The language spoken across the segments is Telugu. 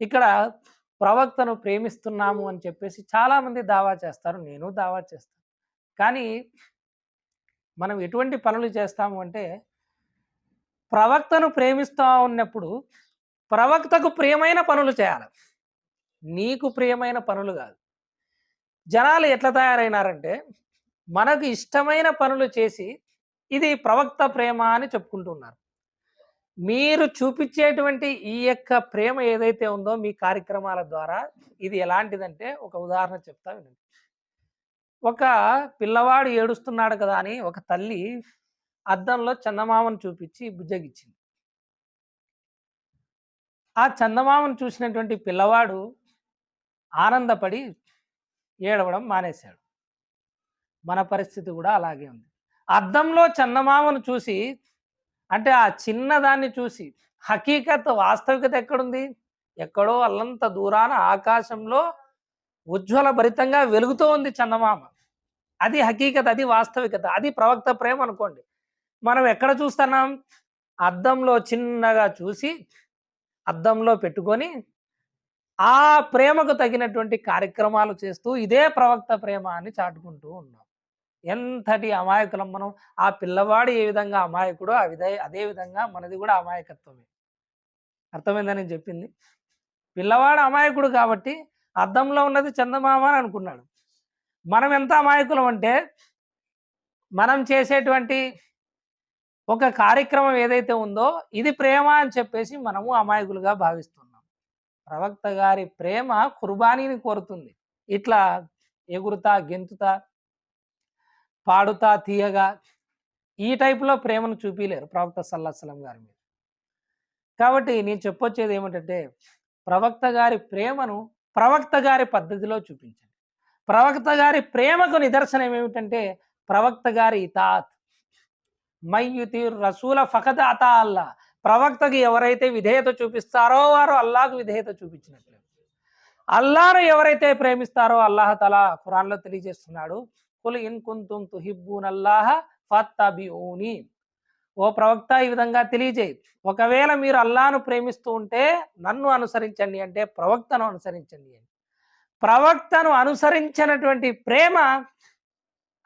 ఇక్కడ ప్రవక్తను ప్రేమిస్తున్నాము అని చెప్పేసి చాలామంది దావా చేస్తారు నేను దావా చేస్తాను. కానీ మనం ఎటువంటి పనులు చేస్తాము అంటే ప్రవక్తను ప్రేమిస్తూ ఉన్నప్పుడు ప్రవక్తకు ప్రియమైన పనులు చేయాలి. నీకు ప్రియమైన పనులు కాదు. జనాలు ఎట్లా తయారైనారంటే మనకు ఇష్టమైన పనులు చేసి ఇది ప్రవక్త ప్రేమ అని చెప్పుకుంటున్నారు మీరు చూపించేటువంటి ఈ యొక్క ప్రేమ ఏదైతే ఉందో మీ కార్యక్రమాల ద్వారా ఇది ఎలాంటిదంటే ఒక ఉదాహరణ చెప్తా వినండి. ఒక పిల్లవాడు ఏడుస్తున్నాడు కదా అని ఒక తల్లి అద్దంలో చందమామను చూపించి బుజ్జగిచ్చింది ఆ చందమామను చూసినటువంటి పిల్లవాడు ఆనందపడి ఏడవడం మానేశాడు. మన పరిస్థితి కూడా అలాగే ఉంది. అద్దంలో చందమామను చూసి అంటే ఆ చిన్నదాన్ని చూసి హకీకత్ వాస్తవికత ఎక్కడుంది? ఎక్కడో అల్లంత దూరాన ఆకాశంలో ఉజ్వల భరితంగా వెలుగుతూ ఉంది చందమామ. అది హకీకత్ అది వాస్తవికత అది ప్రవక్త ప్రేమ అనుకోండి. మనం ఎక్కడ చూస్తున్నాం? అద్దంలో చిన్నగా చూసి అద్దంలో పెట్టుకొని ఆ ప్రేమకు తగినటువంటి కార్యక్రమాలు చేస్తూ ఇదే ప్రవక్త ప్రేమ అని చాటుకుంటూ ఉన్నాం. ఎంతటి అమాయకులం మనం ఆ పిల్లవాడు ఏ విధంగా అమాయకుడో ఆ విధ అదే విధంగా మనది కూడా అమాయకత్వమే. అర్థమైందని చెప్పింది? పిల్లవాడు అమాయకుడు కాబట్టి అద్దంలో ఉన్నది చందమామ అని అనుకున్నాడు. మనం ఎంత అమాయకులం అంటే మనం చేసేటువంటి ఒక కార్యక్రమం ఏదైతే ఉందో ఇది ప్రేమ అని చెప్పేసి మనము అమాయకులుగా భావిస్తున్నాం. ప్రవక్త గారి ప్రేమ కుర్బానీని కోరుతుంది. ఇట్లా ఎగురుతా గెంతుతా పాడుతా తీయగా ఈ టైపులో ప్రేమను చూపించలేరు ప్రవక్త సల్లాహసలం గారి మీద. కాబట్టి నేను చెప్పొచ్చేది ఏమిటంటే ప్రవక్త గారి ప్రేమను ప్రవక్త గారి పద్ధతిలో చూపించండి. ప్రవక్త గారి ప్రేమకు నిదర్శనం ఏమిటంటే ప్రవక్త గారి ఇతాత్. మయ్యుతి రసూల ఫకత అతా అల్లా. ప్రవక్తకి ఎవరైతే విధేయత చూపిస్తారో వారు అల్లాకు విధేయత చూపించినట్లు. అల్లాను ఎవరైతే ప్రేమిస్తారో అల్లాహ తలా ఖురాన్లో తెలియజేస్తున్నాడు కుల్ ఇన్ కుంతుం తుహిబ్బూన్ అల్లాహ ఫత్తబిఊని ఓ ప్రవక్త ఈ విధంగా తెలియజేయి ఒకవేళ మీరు అల్లాను ప్రేమిస్తూ ఉంటే నన్ను అనుసరించండి అంటే ప్రవక్తను అనుసరించండి అని. ప్రవక్తను అనుసరించినటువంటి ప్రేమ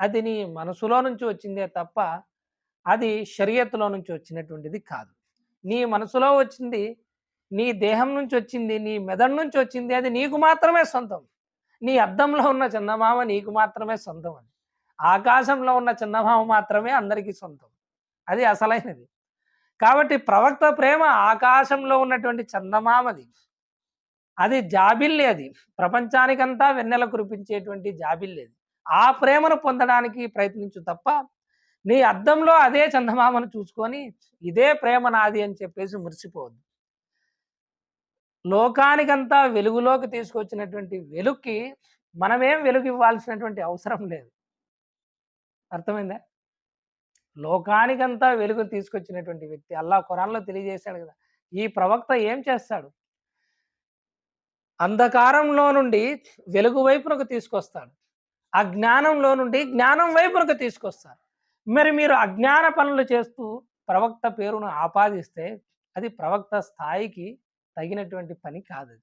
అది నీ మనసులో నుంచి వచ్చిందే తప్ప అది షరియత్తులో నుంచి వచ్చినటువంటిది కాదు. నీ మనసులో వచ్చింది నీ దేహం నుంచి వచ్చింది నీ మెదడు నుంచి వచ్చింది అది నీకు మాత్రమే సొంతం. నీ అద్దంలో ఉన్న చందమామ నీకు మాత్రమే సొంతం అని. ఆకాశంలో ఉన్న చందమామ మాత్రమే అందరికీ సొంతం. అది అసలైనది. కాబట్టి ప్రవక్త ప్రేమ ఆకాశంలో ఉన్నటువంటి చందమామది. అది జాబిల్లి అది. ప్రపంచానికంతా వెన్నెల కురిపించేటువంటి జాబిల్లి అది. ఆ ప్రేమను పొందడానికి ప్రయత్నించు తప్ప నీ అద్దంలో అదే చందమామను చూసుకొని ఇదే ప్రేమ నాది అని చెప్పేసి మురిసిపోవద్దు. లోకానికంతా వెలుగులోకి తీసుకొచ్చినటువంటి వెలుక్కి మనమేం వెలుగు ఇవ్వాల్సినటువంటి అవసరం లేదు. అర్థమైందా? లోకానికంతా వెలుగు తీసుకొచ్చినటువంటి వ్యక్తి అల్లా ఖురాన్లో తెలియజేశాడు కదా! ఈ ప్రవక్త ఏం చేస్తాడు? అంధకారంలో నుండి వెలుగు వైపునకు తీసుకొస్తాడు. అజ్ఞానంలో నుండి జ్ఞానం వైపునకు తీసుకొస్తాడు. మరి మీరు అజ్ఞాన పనులు చేస్తూ ప్రవక్త పేరును ఆపాదిస్తే అది ప్రవక్త స్థాయికి తగినటువంటి పని కాదు.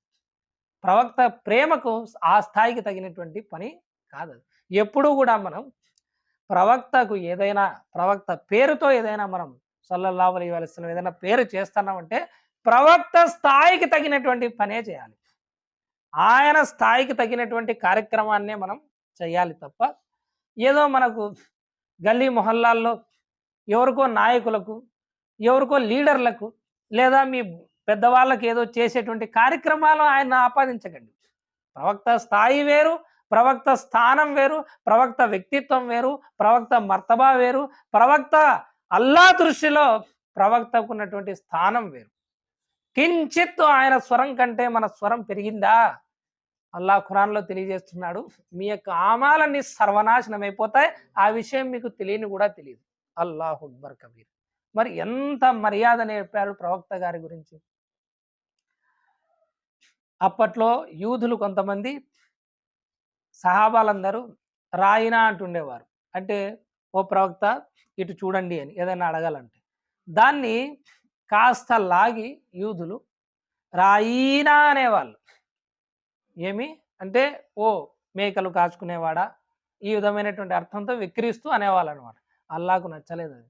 ప్రవక్త ప్రేమకు ఆ స్థాయికి తగినటువంటి పని కాదు. ఎప్పుడూ కూడా మనం ప్రవక్తకు ఏదైనా ప్రవక్త పేరుతో ఏదైనా మనం సల్లల్లాహు అలైహి వసల్లం ఏదైనా పేరు చేస్తున్నామంటే ప్రవక్త స్థాయికి తగినటువంటి పనే చేయాలి. ఆయన స్థాయికి తగినటువంటి కార్యక్రమాన్నే మనం చేయాలి తప్ప ఏదో మనకు గల్లీ మొహల్లాల్లో ఎవరికో నాయకులకు ఎవరికో లీడర్లకు లేదా మీ పెద్దవాళ్ళకి ఏదో చేసేటువంటి కార్యక్రమాలు ఆయన ఆపాదించకండి. ప్రవక్త స్థాయి వేరు ప్రవక్త స్థానం వేరు ప్రవక్త వ్యక్తిత్వం వేరు ప్రవక్త మర్తబా వేరు ప్రవక్త అల్లా దృష్టిలో ప్రవక్తకు ఉన్నటువంటి స్థానం వేరు. కించిత్ ఆయన స్వరం కంటే మన స్వరం పెరిగిందా? అల్లా ఖురాన్లో తెలియజేస్తున్నాడు మీ యొక్క ఆమాలన్నీ సర్వనాశనం అయిపోతాయి ఆ విషయం మీకు తెలియని కూడా తెలియదు. అల్లాహ్ అక్బర్ కబీర్. మరి ఎంత మర్యాద నేర్పారు ప్రవక్త గారి గురించి? అప్పట్లో యూదులు కొంతమంది సహాబాలందరూ రాయినా అంటుండేవారు. అంటే ఓ ప్రవక్త ఇటు చూడండి అని ఏదైనా అడగాలంటే. దాన్ని కాస్త లాగి యూదులు రాయినా అనేవాళ్ళు. ఏమి? అంటే ఓ మేకలు కాచుకునేవాడా? ఈ విధమైనటువంటి అర్థంతో విక్రిస్తూ అనేవాళ్ళు అనమాట అల్లాకు నచ్చలేదు అది.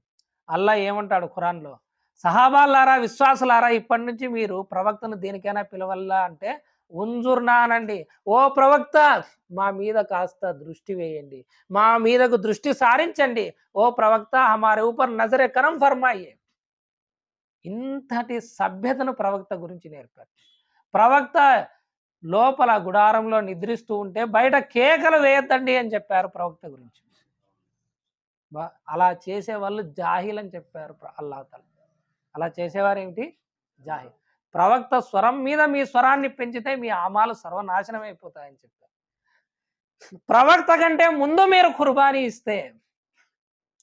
అల్లా ఏమంటాడు ఖురాన్లో? సహాబాలారా విశ్వాసులారా ఇప్పటి నుంచి మీరు ప్రవక్తను దేనికైనా పిలవల్లా అంటే ఉంజుర్నానండి. ఓ ప్రవక్త మా మీద కాస్త దృష్టి వేయండి. మా మీదకు దృష్టి సారించండి. ఓ ప్రవక్త హమారే ఊపర్ నజరే కరం ఫర్మాయే. ఇంతటి సభ్యతను ప్రవక్త గురించి నేర్పారు. ప్రవక్త లోపల గుడారంలో నిద్రిస్తూ ఉంటే బయట కేకలు వేయద్దండి అని చెప్పారు ప్రవక్త గురించి. అలా చేసే వాళ్ళు జాహిల్ అని చెప్పారు అల్లాహతలు అలా చేసేవారు ఏమిటి జాహిల్. ప్రవక్త స్వరం మీద మీ స్వరాన్ని పెంచితే మీ ఆమాలు సర్వనాశనం అయిపోతాయని చెప్పారు. ప్రవక్త కంటే ముందు మీరు కుర్బానీ ఇస్తే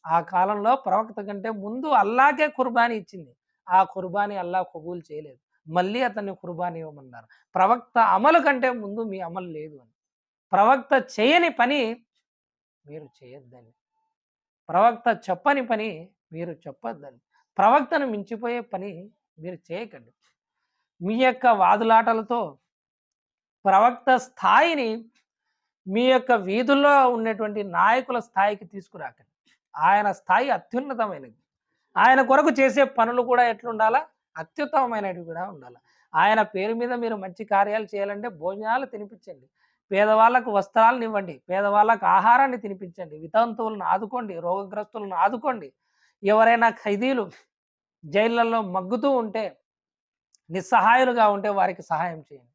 ఆ కాలంలో ప్రవక్త కంటే ముందు అల్లాకే కుర్బానీ ఇచ్చింది. ఆ కుర్బానీ అల్లా కబూల్ చేయలేదు. మళ్ళీ అతన్ని కుర్బానీ ఇవ్వమన్నారు. ప్రవక్త అమలు కంటే ముందు మీ అమలు లేదు అని. ప్రవక్త చేయని పని మీరు చేయొద్దని. ప్రవక్త చెప్పని పని మీరు చెప్పొద్దని. ప్రవక్తను మించిపోయే పని మీరు చేయకండి. మీ యొక్క వాదులాటలతో ప్రవక్త స్థాయిని మీ యొక్క వీధుల్లో ఉన్నటువంటి నాయకుల స్థాయికి తీసుకురాకండి. ఆయన స్థాయి అత్యున్నతమైనది. ఆయన కొరకు చేసే పనులు కూడా ఎట్లుండాలా? అత్యుత్తమమైనవి కూడా ఉండాలి? ఆయన పేరు మీద మీరు మంచి కార్యాలు చేయాలంటే భోజనాలు తినిపించండి. పేదవాళ్ళకు వస్త్రాలను ఇవ్వండి. పేదవాళ్ళకు ఆహారాన్ని తినిపించండి. వితంతువులను ఆదుకోండి. రోగగ్రస్తులను ఆదుకోండి. ఎవరైనా ఖైదీలు జైళ్ళల్లో మగ్గుతూ ఉంటే నిస్సహాయులుగా ఉంటే వారికి సహాయం చేయండి.